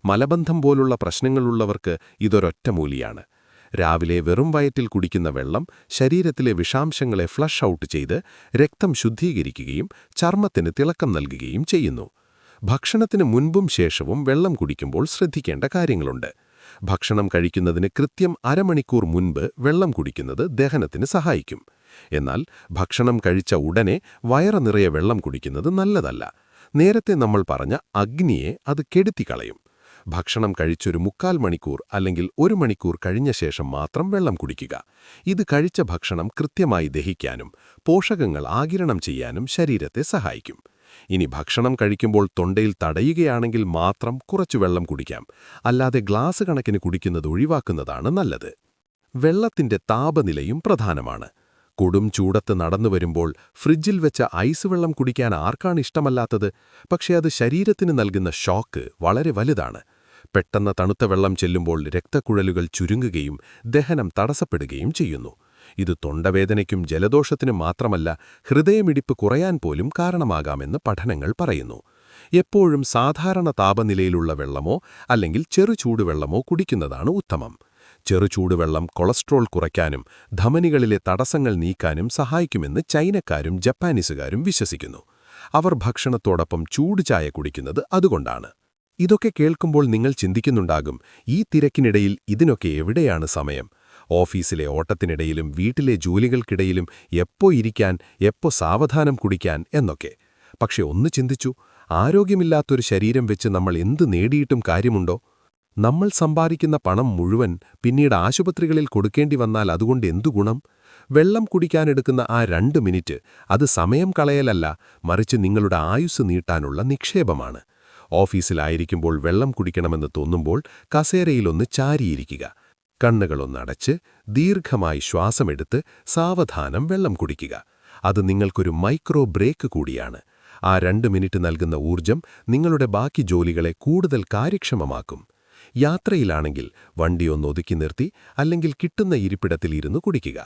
മലബന്ധം പോലുള്ള പ്രശ്നങ്ങളുള്ളവർക്ക് ഇതൊരൊറ്റമൂലിയാണ് രാവിലെ വെറും വയറ്റിൽ കുടിക്കുന്ന വെള്ളം ശരീരത്തിലെ വിഷാംശങ്ങളെ ഫ്ലഷ് ഔട്ട് ചെയ്ത് രക്തം ശുദ്ധീകരിക്കുകയും ചർമ്മത്തിന് തിളക്കം നൽകുകയും ചെയ്യുന്നു. ഭക്ഷണത്തിന് മുൻപും ശേഷവും വെള്ളം കുടിക്കുമ്പോൾ ശ്രദ്ധിക്കേണ്ട കാര്യങ്ങളുണ്ട്. ഭക്ഷണം കഴിക്കുന്നതിന് കൃത്യം അരമണിക്കൂർ മുൻപ് വെള്ളം കുടിക്കുന്നത് ദഹനത്തിന് സഹായിക്കും. എന്നാൽ ഭക്ഷണം കഴിച്ച ഉടനെ വയറ് നിറയെ വെള്ളം കുടിക്കുന്നത് നല്ലതല്ല. നേരത്തെ നമ്മൾ പറഞ്ഞ അഗ്നിയെ അത് കെടുത്തിക്കളയും. ഭക്ഷണം കഴിച്ചൊരു മുക്കാൽ മണിക്കൂർ അല്ലെങ്കിൽ ഒരു മണിക്കൂർ കഴിഞ്ഞ ശേഷം മാത്രം വെള്ളം കുടിക്കുക. ഇത് കഴിച്ച ഭക്ഷണം കൃത്യമായി ദഹിക്കാനും പോഷകങ്ങൾ ആകിരണം ചെയ്യാനും ശരീരത്തെ സഹായിക്കും. ഇനി ഭക്ഷണം കഴിക്കുമ്പോൾ തൊണ്ടയിൽ തടയുകയാണെങ്കിൽ മാത്രം കുറച്ചു വെള്ളം കുടിക്കാം. അല്ലാതെ ഗ്ലാസ് കണക്കിന് കുടിക്കുന്നത് ഒഴിവാക്കുന്നതാണ് നല്ലത്. വെള്ളത്തിന്റെ താപനിലയും പ്രധാനമാണ്. കൊടും ചൂടത്ത് നടന്നു വരുമ്പോൾ ഫ്രിഡ്ജിൽ വെച്ച ഐസ് വെള്ളം കുടിക്കാൻ ആർക്കാണ് ഇഷ്ടമല്ലാത്തത്? പക്ഷേ അത് ശരീരത്തിന് നൽകുന്ന ഷോക്ക് വളരെ വലുതാണ്. പെട്ടെന്ന് തണുത്ത വെള്ളം ചെല്ലുമ്പോൾ രക്തക്കുഴലുകൾ ചുരുങ്ങുകയും ദഹനം തടസ്സപ്പെടുകയും ചെയ്യുന്നു. ഇത് തൊണ്ടവേദനയ്ക്കും ജലദോഷത്തിനും മാത്രമല്ല ഹൃദയമിടിപ്പ് കുറയാൻ പോലും കാരണമാകാമെന്ന് പഠനങ്ങൾ പറയുന്നു. എപ്പോഴും സാധാരണ താപനിലയിലുള്ള വെള്ളമോ അല്ലെങ്കിൽ ചെറു ചൂടുവെള്ളമോ കുടിക്കുന്നതാണ് ഉത്തമം. ചെറു ചൂടുവെള്ളം കൊളസ്ട്രോൾ കുറയ്ക്കാനും ധമനികളിലെ തടസ്സങ്ങൾ നീക്കാനും സഹായിക്കുമെന്ന് ചൈനക്കാരും ജപ്പാനീസുകാരും വിശ്വസിക്കുന്നു. അവർ ഭക്ഷണത്തോടൊപ്പം ചൂട് ചായ കുടിക്കുന്നത് അതുകൊണ്ടാണ്. ഇതൊക്കെ കേൾക്കുമ്പോൾ നിങ്ങൾ ചിന്തിക്കുന്നുണ്ടാകും ഈ തിരക്കിനിടയിൽ ഇതിനൊക്കെ എവിടെയാണ് സമയം? ഓഫീസിലെ ഓട്ടത്തിനിടയിലും വീട്ടിലെ ജോലികൾക്കിടയിലും എപ്പോ ഇരിക്കാൻ എപ്പോ സാവധാനം കുടിക്കാൻ എന്നൊക്കെ. പക്ഷെ ഒന്ന് ചിന്തിച്ചു ആരോഗ്യമില്ലാത്തൊരു ശരീരം വെച്ച് നമ്മൾ എന്ത് നേടിയിട്ടും കാര്യമുണ്ടോ? നമ്മൾ സമ്പാദിക്കുന്ന പണം മുഴുവൻ പിന്നീട് ആശുപത്രികളിൽ കൊടുക്കേണ്ടി വന്നാൽ അതുകൊണ്ട് എന്തു ഗുണം? വെള്ളം കുടിക്കാനെടുക്കുന്ന ആ രണ്ട് മിനിറ്റ് അത് സമയം കളയലല്ല മറിച്ച് നിങ്ങളുടെ ആയുസ് നീട്ടാനുള്ള നിക്ഷേപമാണ്. ഓഫീസിലായിരിക്കുമ്പോൾ വെള്ളം കുടിക്കണമെന്ന് തോന്നുമ്പോൾ കസേരയിലൊന്ന് ചാരിയിരിക്കുക. കണ്ണുകളൊന്നടച്ച് ദീർഘമായി ശ്വാസമെടുത്ത് സാവധാനം വെള്ളം കുടിക്കുക. അത് നിങ്ങൾക്കൊരു മൈക്രോ ബ്രേക്ക് കൂടിയാണ്. ആ രണ്ട് മിനിറ്റ് നൽകുന്ന ഊർജം നിങ്ങളുടെ ബാക്കി ജോലികളെ കൂടുതൽ കാര്യക്ഷമമാക്കും. യാത്രയിലാണെങ്കിൽ വണ്ടിയൊന്ന് ഒതുക്കി നിർത്തി അല്ലെങ്കിൽ കിട്ടുന്ന ഇരിപ്പിടത്തിൽ ഇരുന്ന് കുടിക്കുക.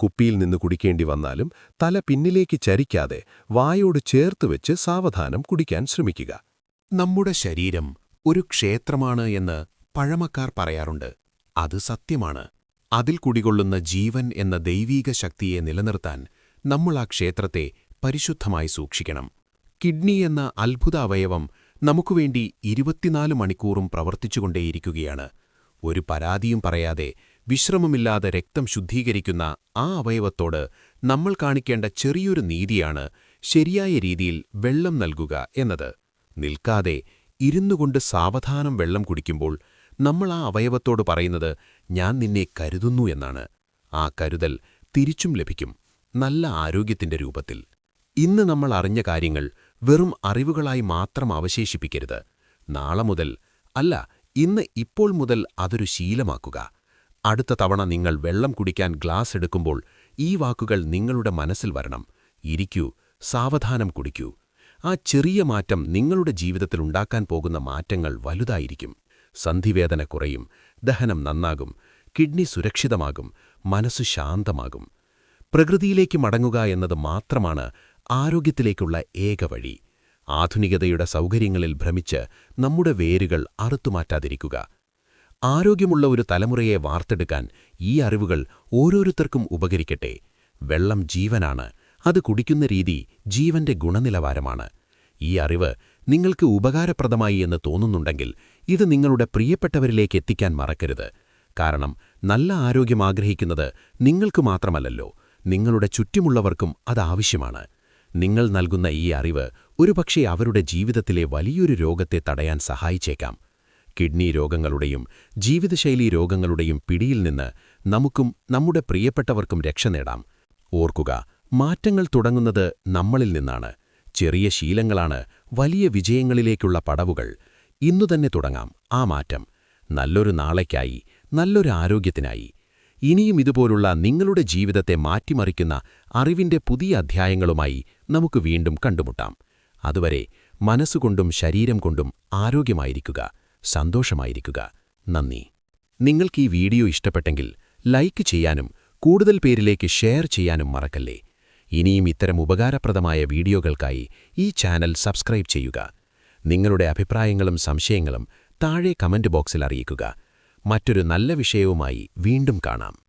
കുപ്പിയിൽ നിന്ന് കുടിക്കേണ്ടി വന്നാലും തല പിന്നിലേക്ക് ചരിക്കാതെ വായോട് ചേർത്ത് വെച്ച് സാവധാനം കുടിക്കാൻ ശ്രമിക്കുക. നമ്മുടെ ശരീരം ഒരു ക്ഷേത്രമാണ് എന്ന് പഴമക്കാർ പറയാറുണ്ട്. അത് സത്യമാണ്. അതിൽ കുടികൊള്ളുന്ന ജീവൻ എന്ന ദൈവീക ശക്തിയെ നിലനിർത്താൻ നമ്മൾ ആ ക്ഷേത്രത്തെ പരിശുദ്ധമായി സൂക്ഷിക്കണം. കിഡ്നി എന്ന അത്ഭുത അവയവം നമുക്കുവേണ്ടി ഇരുപത്തിനാല് മണിക്കൂറും പ്രവർത്തിച്ചുകൊണ്ടേയിരിക്കുകയാണ്. ഒരു പരാതിയും പറയാതെ വിശ്രമമില്ലാതെ രക്തം ശുദ്ധീകരിക്കുന്ന ആ അവയവത്തോട് നമ്മൾ കാണിക്കേണ്ട ചെറിയൊരു നീതിയാണ് ശരിയായ രീതിയിൽ വെള്ളം നൽകുക എന്നത്. നിൽക്കാതെ ഇരുന്നുകൊണ്ട് സാവധാനം വെള്ളം കുടിക്കുമ്പോൾ നമ്മൾ ആ അവയവത്തോട് പറയുന്നത് ഞാൻ നിന്നെ കരുതുന്നു എന്നാണ്. ആ കരുതൽ തിരിച്ചും ലഭിക്കും നല്ല ആരോഗ്യത്തിന്റെ രൂപത്തിൽ. ഇന്ന് നമ്മൾ അറിഞ്ഞ കാര്യങ്ങൾ വെറും അറിവുകളായി മാത്രം അവശേഷിപ്പിക്കരുത്. നാളെ മുതൽ അല്ല ഇന്ന് ഇപ്പോൾ മുതൽ അതൊരു ശീലമാക്കുക. അടുത്ത തവണ നിങ്ങൾ വെള്ളം കുടിക്കാൻ ഗ്ലാസ് എടുക്കുമ്പോൾ ഈ വാക്കുകൾ നിങ്ങളുടെ മനസ്സിൽ വരണം. ഇരിക്കൂ സാവധാനം കുടിക്കൂ. ആ ചെറിയ മാറ്റം നിങ്ങളുടെ ജീവിതത്തിൽ ഉണ്ടാക്കാൻ പോകുന്ന മാറ്റങ്ങൾ വലുതായിരിക്കും. സന്ധിവേദന കുറയും ദഹനം നന്നാകും കിഡ്നി സുരക്ഷിതമാകും മനസ്സു ശാന്തമാകും. പ്രകൃതിയിലേക്ക് മടങ്ങുക എന്നത് മാത്രമാണ് ആരോഗ്യത്തിലേക്കുള്ള ഏക വഴി. ആധുനികതയുടെ സൗകര്യങ്ങളിൽ ഭ്രമിച്ച് നമ്മുടെ വേരുകൾ അറുത്തുമാറ്റാതിരിക്കുക. ആരോഗ്യമുള്ള ഒരു തലമുറയെ വാർത്തെടുക്കാൻ ഈ അറിവുകൾ ഓരോരുത്തർക്കും ഉപകരിക്കട്ടെ. വെള്ളം ജീവനാണ് അത് കുടിക്കുന്ന രീതി ജീവന്റെ ഗുണനിലവാരമാണ്. ഈ അറിവ് നിങ്ങൾക്ക് ഉപകാരപ്രദമായി എന്ന് തോന്നുന്നുണ്ടെങ്കിൽ ഇത് നിങ്ങളുടെ പ്രിയപ്പെട്ടവരിലേക്ക് എത്തിക്കാൻ മറക്കരുത്. കാരണം നല്ല ആരോഗ്യം ആഗ്രഹിക്കുന്നത് നിങ്ങൾക്ക് മാത്രമല്ലല്ലോ നിങ്ങളുടെ ചുറ്റുമുള്ളവർക്കും അത് ആവശ്യമാണ്. നിങ്ങൾ നൽകുന്ന ഈ അറിവ് ഒരുപക്ഷെ അവരുടെ ജീവിതത്തിലെ വലിയൊരു രോഗത്തെ തടയാൻ സഹായിച്ചേക്കാം. കിഡ്നി രോഗങ്ങളുടെയും ജീവിതശൈലി രോഗങ്ങളുടെയും പിടിയിൽ നിന്ന് നമുക്കും നമ്മുടെ പ്രിയപ്പെട്ടവർക്കും രക്ഷ നേടാം. ഓർക്കുക മാറ്റങ്ങൾ തുടങ്ങുന്നത് നമ്മളിൽ നിന്നാണ്. ചെറിയ ശീലങ്ങളാണ് വലിയ വിജയങ്ങളിലേക്കുള്ള പടവുകൾ. ഇന്നുതന്നെ തുടങ്ങാം. ആ മാറ്റം നല്ലൊരു നാളേക്കായി നല്ലൊരു ആരോഗ്യത്തിനായി. ഇനിയും ഇതുപോലുള്ള നിങ്ങളുടെ ജീവിതത്തെ മാറ്റിമറിക്കുന്ന അറിവിന്റെ പുതിയ അധ്യായങ്ങളുമായി നമുക്ക് വീണ്ടും കണ്ടുമുട്ടാം. അതുവരെ മനസ്സുകൊണ്ടും ശരീരം കൊണ്ടും ആരോഗ്യമായിരിക്കുക സന്തോഷമായിരിക്കുക. നന്ദി. നിങ്ങൾക്ക് ഈ വീഡിയോ ഇഷ്ടപ്പെട്ടെങ്കിൽ ലൈക്ക് ചെയ്യാനും കൂടുതൽ പേരിലേക്ക് ഷെയർ ചെയ്യാനും മറക്കല്ലേ? ഇനിയും ഇത്തരം ഉപകാരപ്രദമായ വീഡിയോകൾക്കായി ഈ ചാനൽ സബ്സ്ക്രൈബ് ചെയ്യുക. നിങ്ങളുടെ അഭിപ്രായങ്ങളും സംശയങ്ങളും താഴെ കമന്റ് ബോക്സിൽ അറിയിക്കുക. മറ്റൊരു നല്ല വിഷയവുമായി വീണ്ടും കാണാം.